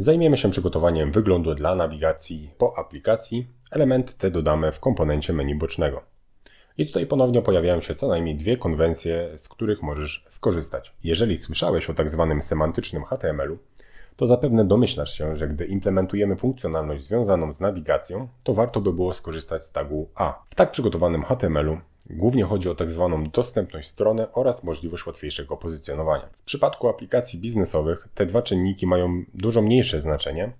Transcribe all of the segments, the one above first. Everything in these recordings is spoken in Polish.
Zajmiemy się przygotowaniem wyglądu dla nawigacji po aplikacji. Elementy te dodamy w komponencie menu bocznego. I tutaj ponownie pojawiają się co najmniej dwie konwencje, z których możesz skorzystać. Jeżeli słyszałeś o tak zwanym semantycznym HTML-u, to zapewne domyślasz się, że gdy implementujemy funkcjonalność związaną z nawigacją, to warto by było skorzystać z tagu A. W tak przygotowanym HTML-u głównie chodzi o tak zwaną dostępność strony oraz możliwość łatwiejszego pozycjonowania. W przypadku aplikacji biznesowych te dwa czynniki mają dużo mniejsze znaczenie.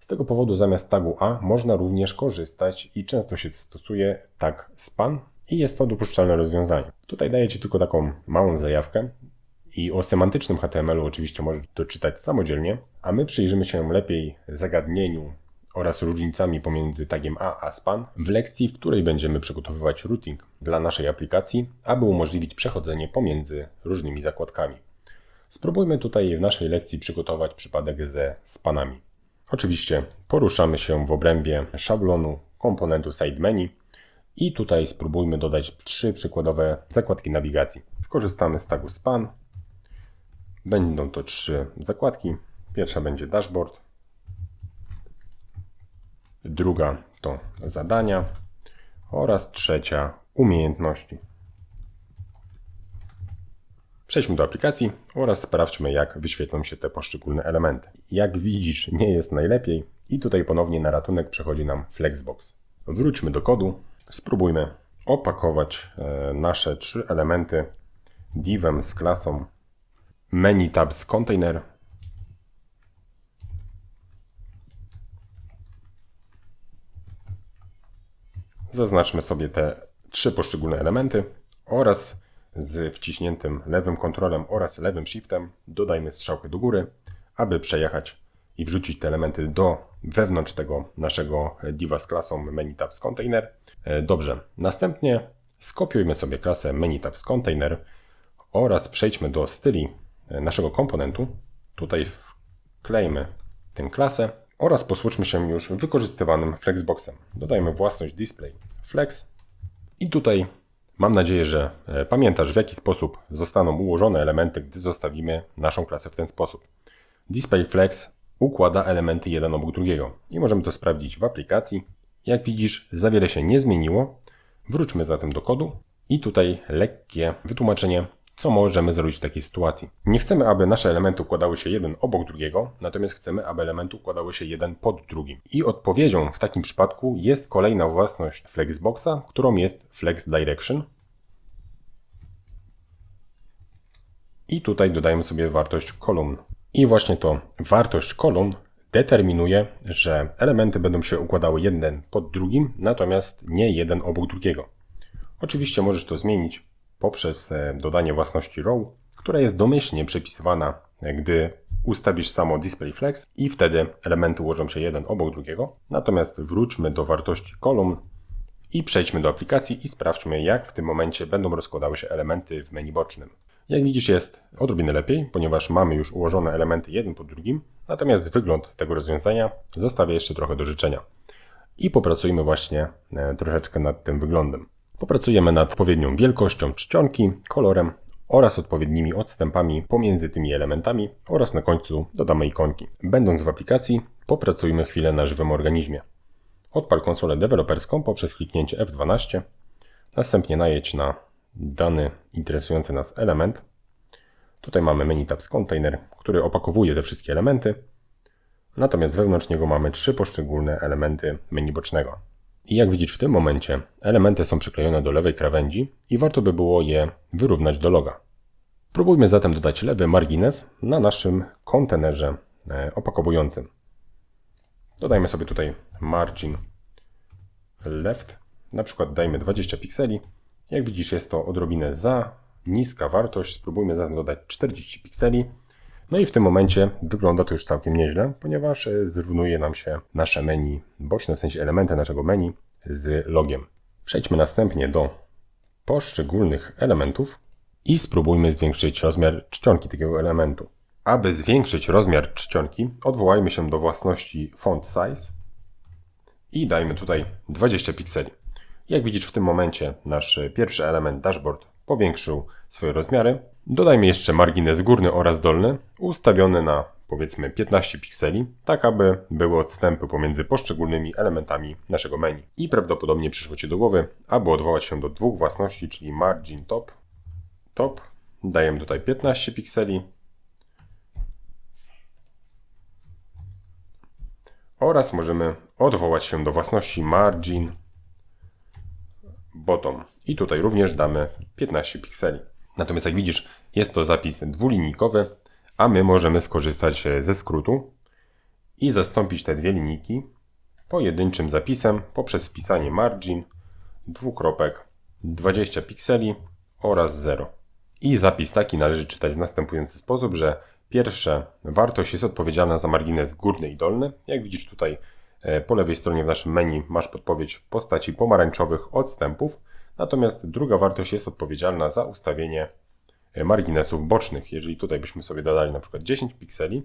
Z tego powodu zamiast tagu A można również korzystać i często się stosuje tag span i jest to dopuszczalne rozwiązanie. Tutaj daję Ci tylko taką małą zajawkę, i o semantycznym HTML-u oczywiście możesz doczytać samodzielnie, a my przyjrzymy się lepiej zagadnieniu oraz różnicami pomiędzy tagiem A a span w lekcji, w której będziemy przygotowywać routing dla naszej aplikacji, aby umożliwić przechodzenie pomiędzy różnymi zakładkami. Spróbujmy tutaj w naszej lekcji przygotować przypadek ze spanami. Oczywiście poruszamy się w obrębie szablonu komponentu side menu i tutaj spróbujmy dodać trzy przykładowe zakładki nawigacji. Skorzystamy z tagu span Będą to trzy zakładki. Pierwsza będzie dashboard, druga to zadania oraz trzecia umiejętności. Przejdźmy do aplikacji oraz sprawdźmy, jak wyświetlą się te poszczególne elementy. Jak widzisz, nie jest najlepiej i tutaj ponownie na ratunek przechodzi nam Flexbox. Wróćmy do kodu, spróbujmy opakować e, nasze trzy elementy divem z klasą menu tabs container. Zaznaczmy sobie te trzy poszczególne elementy oraz z wciśniętym lewym kontrolem oraz lewym shiftem dodajmy strzałkę do góry, aby przejechać i wrzucić te elementy do wewnątrz tego naszego diva z klasą menu tabs container. E, dobrze, następnie skopiujmy sobie klasę menu tabs container oraz przejdźmy do styli naszego komponentu. Tutaj wklejmy tę klasę oraz posłuchmy się już wykorzystywanym flexboxem. Dodajmy własność display flex i tutaj mam nadzieję, że e, pamiętasz w jaki sposób zostaną ułożone elementy, gdy zostawimy naszą klasę w ten sposób. Display flex układa elementy jeden obok drugiego i możemy to sprawdzić w aplikacji. Jak widzisz, za wiele się nie zmieniło. Wróćmy zatem do kodu i tutaj lekkie wytłumaczenie co możemy zrobić w takiej sytuacji? Nie chcemy, aby nasze elementy układały się jeden obok drugiego, natomiast chcemy, aby elementy układały się jeden pod drugim. I odpowiedzią w takim przypadku jest kolejna własność Flexboxa, którą jest Flex Direction. I tutaj dodajemy sobie wartość kolumn. I właśnie to wartość kolumn determinuje, że elementy będą się układały jeden pod drugim, natomiast nie jeden obok drugiego. Oczywiście możesz to zmienić poprzez e, dodanie własności row, która jest domyślnie przepisywana, e, gdy ustawisz samo display flex i wtedy elementy ułożą się jeden obok drugiego. Natomiast wróćmy do wartości kolumn i przejdźmy do aplikacji i sprawdźmy, jak w tym momencie będą rozkładały się elementy w menu bocznym. Jak widzisz, jest odrobinę lepiej, ponieważ mamy już ułożone elementy jeden po drugim, natomiast wygląd tego rozwiązania zostawia jeszcze trochę do życzenia. I popracujmy właśnie e, troszeczkę nad tym wyglądem. Popracujemy nad odpowiednią wielkością czcionki, kolorem oraz odpowiednimi odstępami pomiędzy tymi elementami oraz na końcu dodamy ikonki. Będąc w aplikacji, popracujmy chwilę na żywym organizmie. Odpal konsolę deweloperską poprzez kliknięcie F12, następnie najedź na dany interesujący nas element. Tutaj mamy menu tabs container, który opakowuje te wszystkie elementy, natomiast wewnątrz niego mamy trzy poszczególne elementy menu bocznego. I jak widzisz w tym momencie, elementy są przyklejone do lewej krawędzi i warto by było je wyrównać do loga. Spróbujmy zatem dodać lewy margines na naszym kontenerze e, opakowującym. Dodajmy sobie tutaj margin left, na przykład dajmy 20 pikseli. Jak widzisz jest to odrobinę za niska wartość, spróbujmy zatem dodać 40 pikseli. No i w tym momencie wygląda to już całkiem nieźle, ponieważ e, zrównuje nam się nasze menu boczne, w sensie elementy naszego menu z logiem. Przejdźmy następnie do poszczególnych elementów i spróbujmy zwiększyć rozmiar czcionki takiego elementu. Aby zwiększyć rozmiar czcionki, odwołajmy się do własności font size i dajmy tutaj 20 pikseli. Jak widzisz w tym momencie nasz pierwszy element dashboard powiększył swoje rozmiary. Dodajmy jeszcze margines górny oraz dolny ustawiony na powiedzmy 15 pikseli, tak aby były odstępy pomiędzy poszczególnymi elementami naszego menu. I prawdopodobnie przyszło Ci do głowy, aby odwołać się do dwóch własności, czyli margin top, top, dajemy tutaj 15 pikseli oraz możemy odwołać się do własności margin bottom i tutaj również damy 15 pikseli. Natomiast jak widzisz, jest to zapis dwulinijkowy, a my możemy skorzystać ze skrótu i zastąpić te dwie linijki pojedynczym zapisem poprzez wpisanie margin dwukropek 20 pikseli oraz 0. I zapis taki należy czytać w następujący sposób, że pierwsza wartość jest odpowiedzialna za margines górny i dolny. Jak widzisz tutaj e, po lewej stronie w naszym menu masz podpowiedź w postaci pomarańczowych odstępów, natomiast druga wartość jest odpowiedzialna za ustawienie e, marginesów bocznych. Jeżeli tutaj byśmy sobie dodali na przykład 10 pikseli,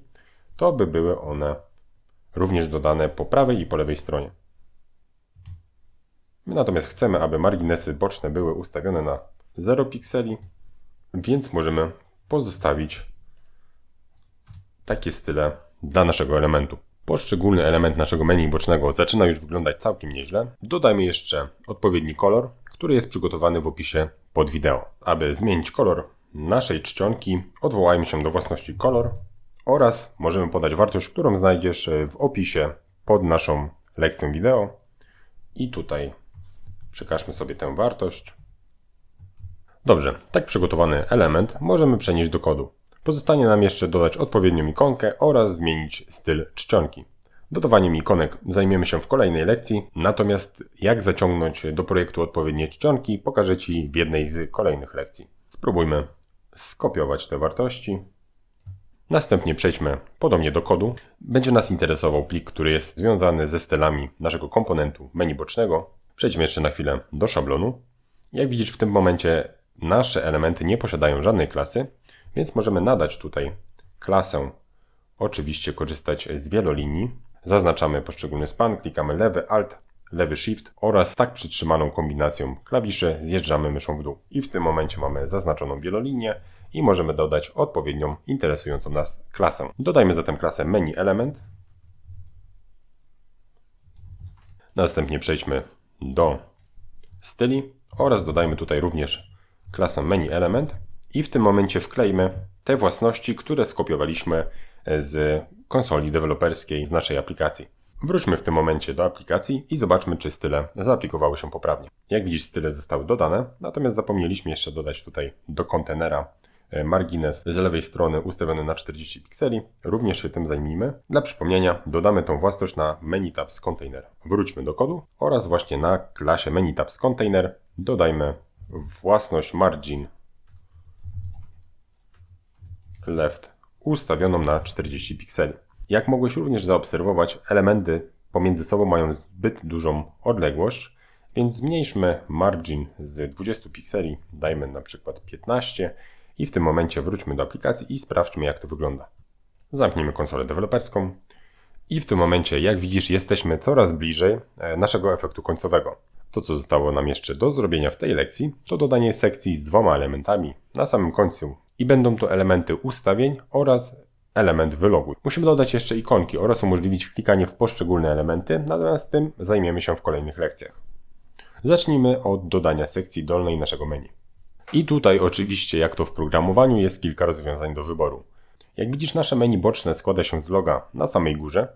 to by były one również dodane po prawej i po lewej stronie. My natomiast chcemy, aby marginesy boczne były ustawione na 0 pikseli, więc możemy pozostawić takie style dla naszego elementu. Poszczególny element naszego menu bocznego zaczyna już wyglądać całkiem nieźle. Dodajmy jeszcze odpowiedni kolor, który jest przygotowany w opisie pod wideo. Aby zmienić kolor naszej czcionki, odwołajmy się do własności kolor oraz możemy podać wartość, którą znajdziesz w opisie pod naszą lekcją wideo. I tutaj przekażmy sobie tę wartość. Dobrze, tak przygotowany element możemy przenieść do kodu. Pozostanie nam jeszcze dodać odpowiednią ikonkę oraz zmienić styl czcionki. Dodawaniem ikonek zajmiemy się w kolejnej lekcji, natomiast jak zaciągnąć do projektu odpowiednie czcionki pokażę Ci w jednej z kolejnych lekcji. Spróbujmy skopiować te wartości. Następnie przejdźmy podobnie do kodu. Będzie nas interesował plik, który jest związany ze stylami naszego komponentu menu bocznego. Przejdźmy jeszcze na chwilę do szablonu. Jak widzisz w tym momencie nasze elementy nie posiadają żadnej klasy, więc możemy nadać tutaj klasę, oczywiście korzystać z wielolinii. Zaznaczamy poszczególny span, klikamy lewy Alt, lewy Shift oraz tak przytrzymaną kombinacją klawiszy zjeżdżamy myszą w dół. I w tym momencie mamy zaznaczoną wielolinię i możemy dodać odpowiednią interesującą nas klasę. Dodajmy zatem klasę menu element. Następnie przejdźmy do styli oraz dodajmy tutaj również klasę menu element i w tym momencie wklejmy te własności, które skopiowaliśmy z konsoli deweloperskiej z naszej aplikacji. Wróćmy w tym momencie do aplikacji i zobaczmy, czy style zaaplikowały się poprawnie. Jak widzisz, style zostały dodane, natomiast zapomnieliśmy jeszcze dodać tutaj do kontenera e, margines z lewej strony ustawiony na 40 pikseli. Również się tym zajmijmy. Dla przypomnienia dodamy tą własność na menu tabs container. Wróćmy do kodu oraz właśnie na klasie menu tabs container dodajmy własność margin left ustawioną na 40 pikseli. Jak mogłeś również zaobserwować, elementy pomiędzy sobą mają zbyt dużą odległość, więc zmniejszmy margin z 20 pikseli, dajmy na przykład 15 i w tym momencie wróćmy do aplikacji i sprawdźmy jak to wygląda. Zamknijmy konsolę deweloperską i w tym momencie, jak widzisz, jesteśmy coraz bliżej e, naszego efektu końcowego. To, co zostało nam jeszcze do zrobienia w tej lekcji, to dodanie sekcji z dwoma elementami na samym końcu i będą to elementy ustawień oraz element wyloguj. Musimy dodać jeszcze ikonki oraz umożliwić klikanie w poszczególne elementy, natomiast tym zajmiemy się w kolejnych lekcjach. Zacznijmy od dodania sekcji dolnej naszego menu. I tutaj oczywiście, jak to w programowaniu, jest kilka rozwiązań do wyboru. Jak widzisz, nasze menu boczne składa się z loga na samej górze,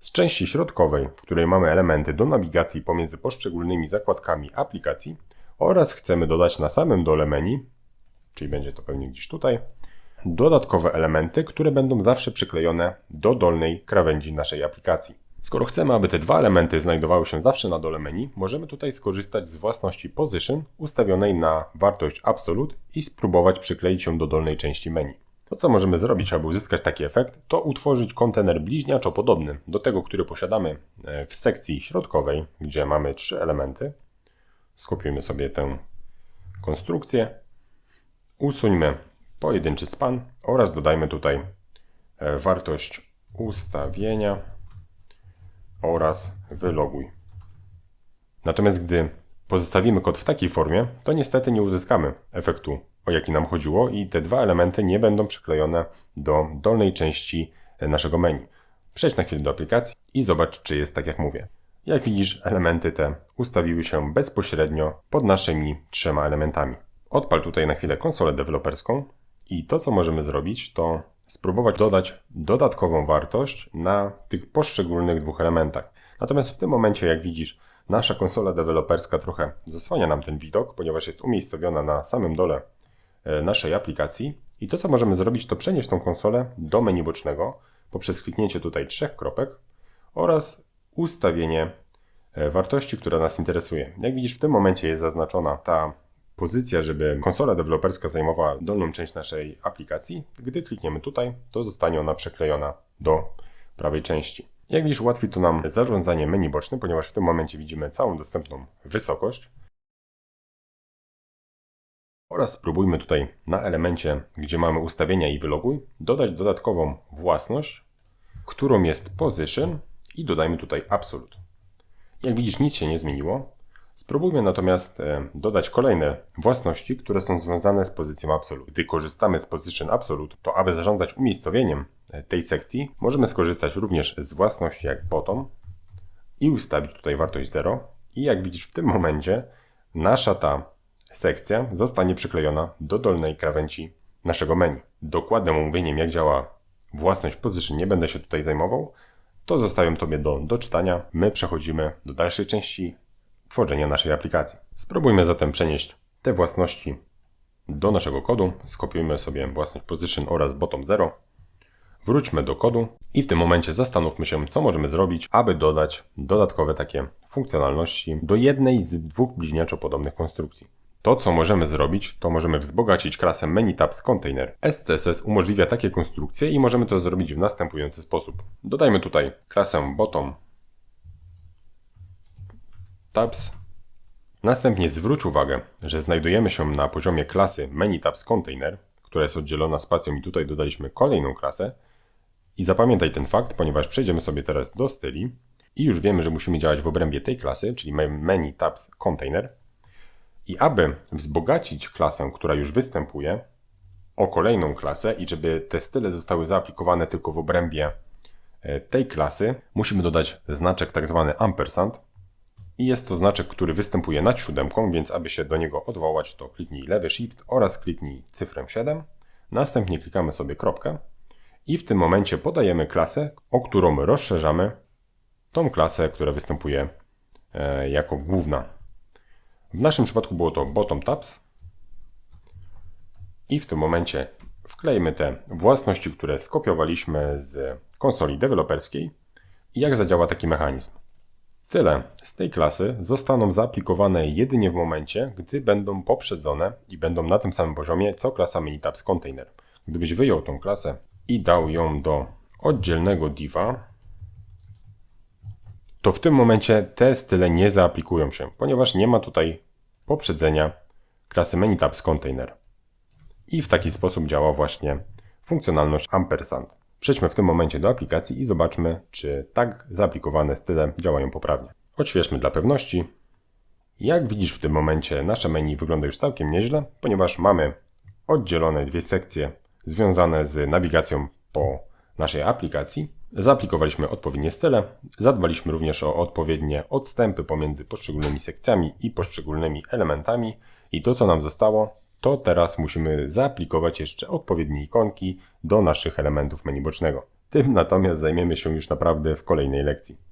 z części środkowej, w której mamy elementy do nawigacji pomiędzy poszczególnymi zakładkami aplikacji oraz chcemy dodać na samym dole menu, czyli będzie to pewnie gdzieś tutaj, dodatkowe elementy, które będą zawsze przyklejone do dolnej krawędzi naszej aplikacji. Skoro chcemy, aby te dwa elementy znajdowały się zawsze na dole menu, możemy tutaj skorzystać z własności Position ustawionej na wartość Absolute i spróbować przykleić ją do dolnej części menu. To co możemy zrobić, aby uzyskać taki efekt, to utworzyć kontener bliźniaczo podobny do tego, który posiadamy e, w sekcji środkowej, gdzie mamy trzy elementy. Skopiujmy sobie tę konstrukcję, usuńmy pojedynczy span oraz dodajmy tutaj e, wartość ustawienia oraz wyloguj. Natomiast gdy pozostawimy kod w takiej formie, to niestety nie uzyskamy efektu, o jaki nam chodziło i te dwa elementy nie będą przyklejone do dolnej części naszego menu. Przejdź na chwilę do aplikacji i zobacz, czy jest tak jak mówię. Jak widzisz, elementy te ustawiły się bezpośrednio pod naszymi trzema elementami. Odpal tutaj na chwilę konsolę deweloperską i to, co możemy zrobić, to spróbować dodać dodatkową wartość na tych poszczególnych dwóch elementach. Natomiast w tym momencie, jak widzisz, nasza konsola deweloperska trochę zasłania nam ten widok, ponieważ jest umiejscowiona na samym dole naszej aplikacji. I to, co możemy zrobić, to przenieść tą konsolę do menu bocznego poprzez kliknięcie tutaj trzech kropek oraz ustawienie e, wartości, która nas interesuje. Jak widzisz, w tym momencie jest zaznaczona ta pozycja, żeby konsola deweloperska zajmowała dolną część naszej aplikacji. Gdy klikniemy tutaj, to zostanie ona przeklejona do prawej części. Jak widzisz, ułatwi to nam zarządzanie menu bocznym, ponieważ w tym momencie widzimy całą dostępną wysokość. Oraz spróbujmy tutaj na elemencie, gdzie mamy ustawienia i wyloguj, dodać dodatkową własność, którą jest position i dodajmy tutaj absolute. Jak widzisz, nic się nie zmieniło. Spróbujmy natomiast e, dodać kolejne własności, które są związane z pozycją absolute. Gdy korzystamy z position absolute, to aby zarządzać umiejscowieniem e, tej sekcji, możemy skorzystać również z własności jak bottom i ustawić tutaj wartość 0. I jak widzisz w tym momencie nasza ta sekcja zostanie przyklejona do dolnej krawędzi naszego menu. Dokładnym omówieniem jak działa własność position nie będę się tutaj zajmował, to zostawiam Tobie do doczytania. My przechodzimy do dalszej części tworzenia naszej aplikacji. Spróbujmy zatem przenieść te własności do naszego kodu. Skopiujmy sobie własność position oraz bottom 0. Wróćmy do kodu i w tym momencie zastanówmy się, co możemy zrobić, aby dodać dodatkowe takie funkcjonalności do jednej z dwóch bliźniaczo podobnych konstrukcji. To, co możemy zrobić, to możemy wzbogacić klasę ManyTabs Container. STSS umożliwia takie konstrukcje i możemy to zrobić w następujący sposób. Dodajmy tutaj klasę bottom tabs. Następnie zwróć uwagę, że znajdujemy się na poziomie klasy ManyTabs Container, która jest oddzielona spacją i tutaj dodaliśmy kolejną klasę. I zapamiętaj ten fakt, ponieważ przejdziemy sobie teraz do styli i już wiemy, że musimy działać w obrębie tej klasy, czyli ManyTabs Container. I aby wzbogacić klasę, która już występuje, o kolejną klasę i żeby te style zostały zaaplikowane tylko w obrębie e, tej klasy, musimy dodać znaczek tak zwany ampersand. I jest to znaczek, który występuje nad siódemką, więc aby się do niego odwołać, to kliknij lewy shift oraz kliknij cyfrę 7. Następnie klikamy sobie kropkę i w tym momencie podajemy klasę, o którą rozszerzamy tą klasę, która występuje e, jako główna. W naszym przypadku było to bottom tabs. I w tym momencie wklejmy te własności, które skopiowaliśmy z konsoli deweloperskiej i jak zadziała taki mechanizm. Tyle z tej klasy zostaną zaaplikowane jedynie w momencie, gdy będą poprzedzone i będą na tym samym poziomie co klasa Minitabs Container. Gdybyś wyjął tą klasę i dał ją do oddzielnego diva, to w tym momencie te style nie zaaplikują się, ponieważ nie ma tutaj poprzedzenia klasy ManyTabs Container. I w taki sposób działa właśnie funkcjonalność ampersand. Przejdźmy w tym momencie do aplikacji i zobaczmy, czy tak zaaplikowane style działają poprawnie. Odświeżmy dla pewności. Jak widzisz w tym momencie nasze menu wygląda już całkiem nieźle, ponieważ mamy oddzielone dwie sekcje związane z nawigacją po naszej aplikacji. Zaaplikowaliśmy odpowiednie style, zadbaliśmy również o odpowiednie odstępy pomiędzy poszczególnymi sekcjami i poszczególnymi elementami i to co nam zostało, to teraz musimy zaaplikować jeszcze odpowiednie ikonki do naszych elementów menu bocznego. Tym natomiast zajmiemy się już naprawdę w kolejnej lekcji.